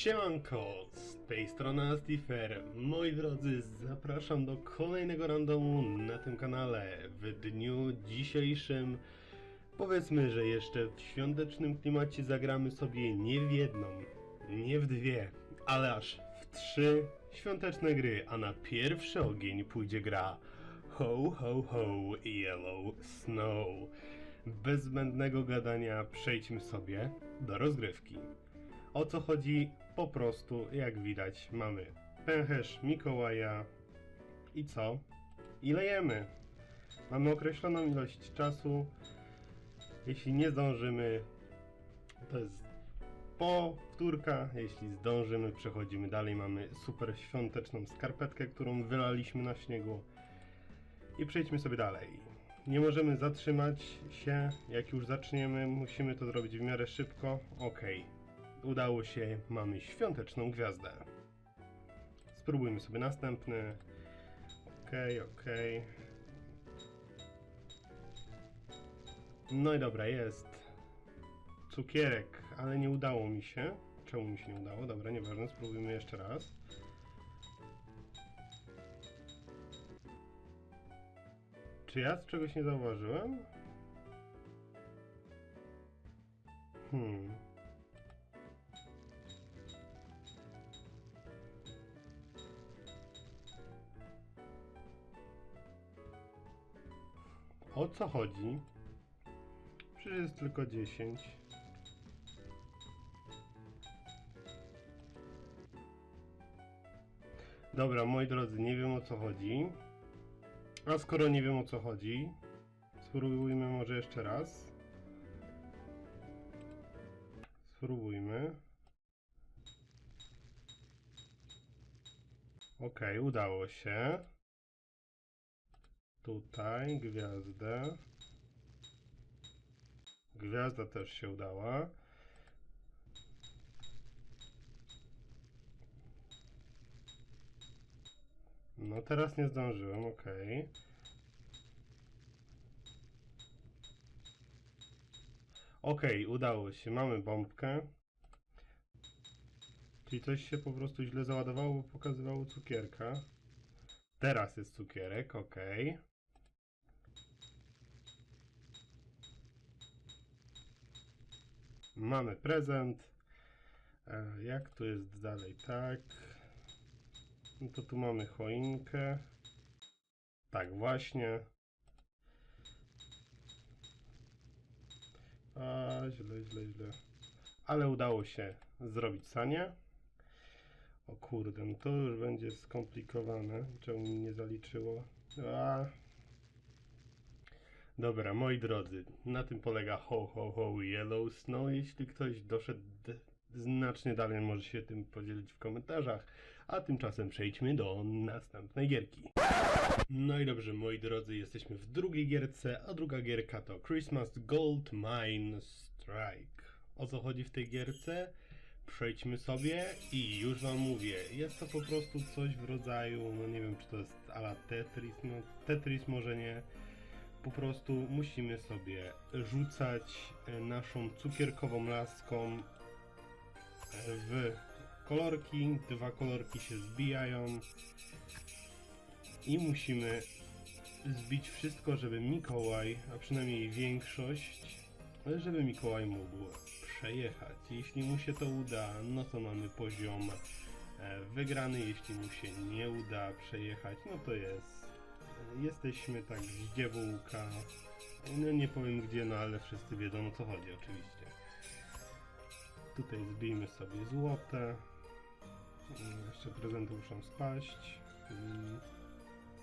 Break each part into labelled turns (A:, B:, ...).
A: Siemanko, z tej strony Astifer. Moi drodzy, zapraszam do kolejnego randomu na tym kanale. W dniu dzisiejszym, powiedzmy, że jeszcze w świątecznym klimacie zagramy sobie nie w jedną, nie w dwie, ale aż w trzy świąteczne gry, a na pierwszy ogień pójdzie gra Ho Ho Ho Yellow Snow. Bez zbędnego gadania przejdźmy sobie do rozgrywki. O co chodzi? Po prostu, jak widać, mamy pęcherz Mikołaja i co? I lejemy. Mamy określoną ilość czasu. Jeśli nie zdążymy, to jest powtórka. Jeśli zdążymy, przechodzimy dalej. Mamy super świąteczną skarpetkę, którą wylaliśmy na śniegu. I przejdźmy sobie dalej. Nie możemy zatrzymać się. Jak już zaczniemy, musimy to zrobić w miarę szybko. Okej. Udało się, mamy świąteczną gwiazdę. Spróbujmy sobie następny. Okej, okej. No i dobra, jest. Cukierek, ale nie udało mi się. Czemu mi się nie udało? Dobra, nieważne, spróbujmy jeszcze raz. Czy ja z czegoś nie zauważyłem? Hmm. O co chodzi? Przecież jest tylko 10. Dobra, moi drodzy, nie wiem o co chodzi. A skoro nie wiem o co chodzi, spróbujmy może jeszcze raz. Spróbujmy. Okej, udało się. Tutaj gwiazdę. Gwiazda też się udała. No teraz nie zdążyłem, okej. Okej, udało się. Mamy bombkę. Czyli coś się po prostu źle załadowało, pokazywało cukierka. Teraz jest cukierek, okej. Mamy prezent. E, jak tu jest dalej? Tak. No to tu mamy choinkę. Tak, właśnie. A, źle, źle, źle. Ale udało się zrobić sanie. O kurde, no to już będzie skomplikowane. Czemu mi nie zaliczyło? A. Dobra, moi drodzy, na tym polega Ho Ho Ho Yellow Snow. Jeśli ktoś doszedł znacznie dalej, może się tym podzielić w komentarzach. A tymczasem przejdźmy do następnej gierki. No i dobrze, moi drodzy, jesteśmy w drugiej gierce, a druga gierka to Christmas Gold Mine Strike. O co chodzi w tej gierce? Przejdźmy sobie i już wam mówię, jest to po prostu coś w rodzaju, no nie wiem czy to jest ala Tetris, no Tetris może nie. Po prostu musimy sobie rzucać e, naszą cukierkową laską e, w kolorki, dwa kolorki się zbijają i musimy zbić wszystko, żeby Mikołaj, a przynajmniej większość, żeby Mikołaj mógł przejechać. Jeśli mu się to uda, no to mamy poziom e, wygrany. Jeśli mu się nie uda przejechać, no to jest. Jesteśmy tak z dziewułka. No nie powiem gdzie, no ale wszyscy wiedzą o co chodzi oczywiście. Tutaj zbijmy sobie złote. Jeszcze prezenty muszą spaść. Mm,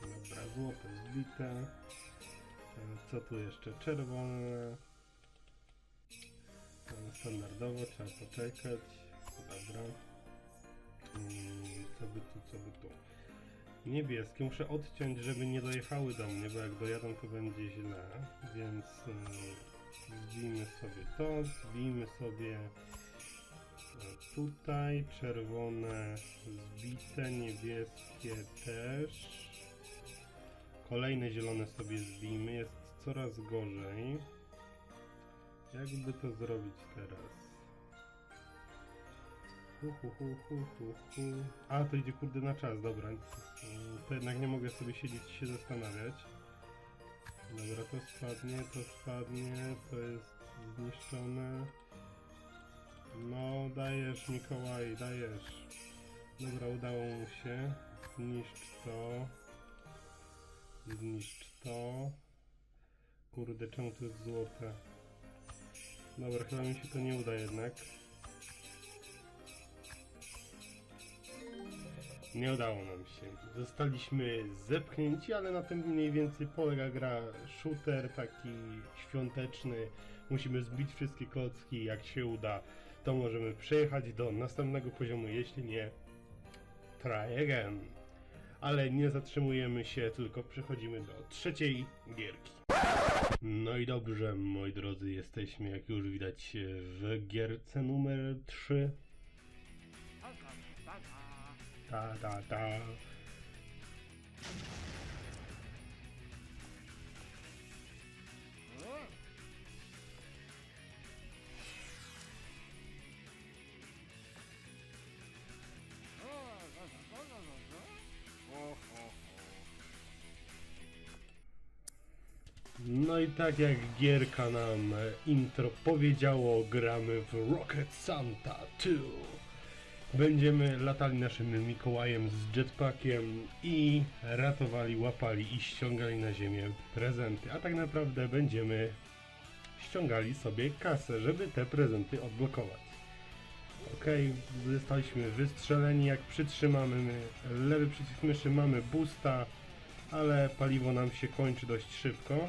A: Dobra, złote zbite. E, Co tu jeszcze? Czerwone. E, Standardowo, trzeba poczekać. Dobra. Mm, Co by tu, co by tu? Niebieskie muszę odciąć, żeby nie dojechały do mnie, bo jak dojadą to będzie źle. Więc e, zbijmy sobie to, zbijmy sobie e, tutaj czerwone zbite, niebieskie też. Kolejne zielone sobie zbijmy, jest coraz gorzej. Jakby to zrobić teraz? A, to idzie kurde na czas, dobra. To jednak nie mogę sobie siedzieć i się zastanawiać. Dobra, to spadnie, to spadnie, to jest zniszczone. No, dajesz Mikołaj, dajesz. Dobra, udało mu się. Zniszcz to. Zniszcz to. Kurde, czemu to jest złote? Dobra, chyba mi się to nie uda jednak. Nie udało nam się. Zostaliśmy zepchnięci, ale na tym mniej więcej polega gra. Shooter taki świąteczny. Musimy zbić wszystkie klocki. Jak się uda, to możemy przejechać do następnego poziomu. Jeśli nie, try again. Ale nie zatrzymujemy się, tylko przechodzimy do trzeciej gierki. No i dobrze, moi drodzy, jesteśmy, jak już widać, w gierce numer 3. Ta, ta, ta. No i tak jak gierka nam intro powiedziało, gramy w Rocket Santa 2. Będziemy latali naszym Mikołajem z jetpackiem i ratowali, łapali i ściągali na ziemię prezenty. A tak naprawdę będziemy ściągali sobie kasę, żeby te prezenty odblokować. Okej, zostaliśmy wystrzeleni, jak przytrzymamy lewy przycisk myszy, mamy boosta, ale paliwo nam się kończy dość szybko.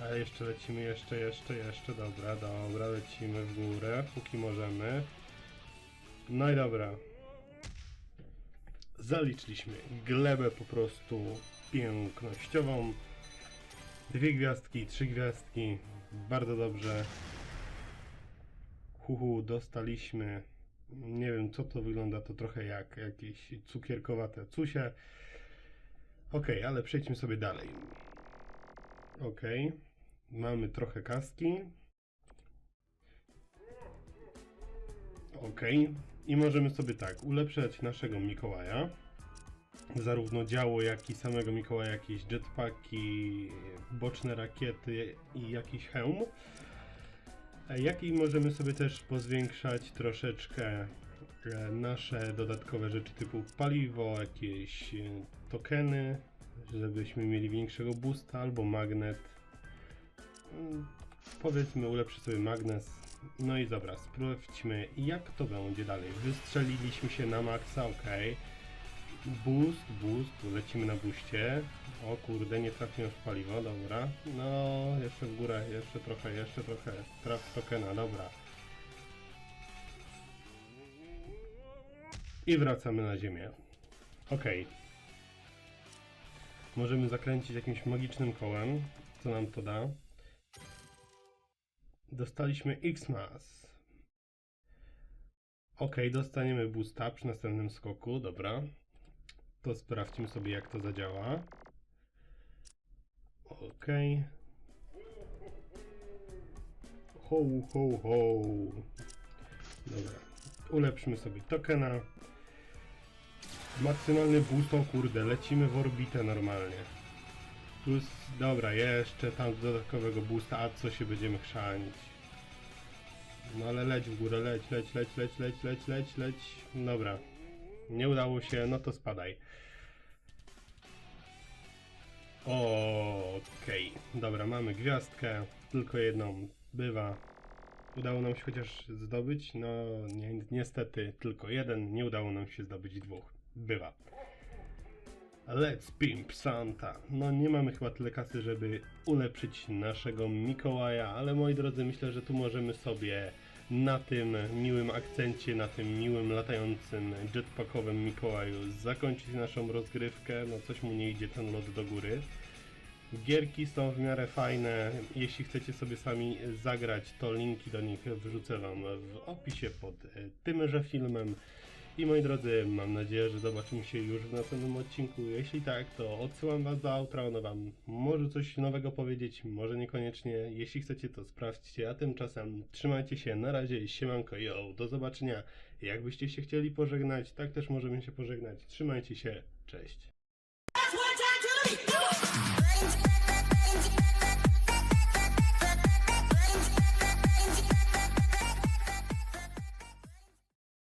A: A jeszcze lecimy, jeszcze, jeszcze, jeszcze, dobra, dobra, lecimy w górę, póki możemy. No i dobra. Zaliczyliśmy glebę po prostu pięknościową. Dwie gwiazdki, trzy gwiazdki, bardzo dobrze. Huhu, dostaliśmy. Nie wiem co to wygląda, to trochę jak jakieś cukierkowate cusie. Ok, ale przejdźmy sobie dalej. Ok, mamy trochę kaski. Ok, i możemy sobie tak ulepszać naszego Mikołaja. Zarówno działo, jak i samego Mikołaja, jakieś jetpacki, boczne rakiety i jakiś hełm. E, Jak i możemy sobie też pozwiększać troszeczkę e, nasze dodatkowe rzeczy typu paliwo, jakieś e, tokeny, żebyśmy mieli większego boosta albo magnet. Mm, Powiedzmy ulepszy sobie magnes. No i dobra, sprawdźmy jak to będzie dalej. Wystrzeliliśmy się na maksa, ok. Boost, boost, lecimy na booście. O kurde, nie trafiłem w paliwo, dobra. No, jeszcze w górę, jeszcze trochę, jeszcze trochę. Traf tokena, dobra. I wracamy na ziemię. Ok. Możemy zakręcić jakimś magicznym kołem. Co nam to da? Dostaliśmy X-Mass. Ok, dostaniemy boosta przy następnym skoku, dobra. To sprawdźmy sobie jak to zadziała. Ok. Ho, ho, ho. Dobra. Ulepszymy sobie tokena. Maksymalny boost, o kurde, lecimy w orbitę normalnie. Plus, dobra, jeszcze tam dodatkowego boosta, a co się będziemy chrzanić. No ale leć w górę, leć, leć, leć, leć, leć, leć, leć, leć. Dobra. Nie udało się, no to spadaj. Okej, dobra, mamy gwiazdkę, tylko jedną bywa. Udało nam się chociaż zdobyć? No ni niestety tylko jeden, nie udało nam się zdobyć dwóch. Bywa. Let's Pimp Santa. No nie mamy chyba tyle kasy, żeby ulepszyć naszego Mikołaja, ale moi drodzy, myślę, że tu możemy sobie na tym miłym akcencie, na tym miłym latającym jetpackowym Mikołaju zakończyć naszą rozgrywkę. No coś mu nie idzie ten lot do góry. Gierki są w miarę fajne. Jeśli chcecie sobie sami zagrać, to linki do nich wrzucę Wam w opisie pod e, tymże filmem. I moi drodzy, mam nadzieję, że zobaczymy się już w następnym odcinku. Jeśli tak, to odsyłam was do outra, ono wam może coś nowego powiedzieć, może niekoniecznie. Jeśli chcecie, to sprawdźcie, a tymczasem trzymajcie się, na razie, siemanko, yo, do zobaczenia. Jakbyście się chcieli pożegnać, tak też możemy się pożegnać. Trzymajcie się, cześć.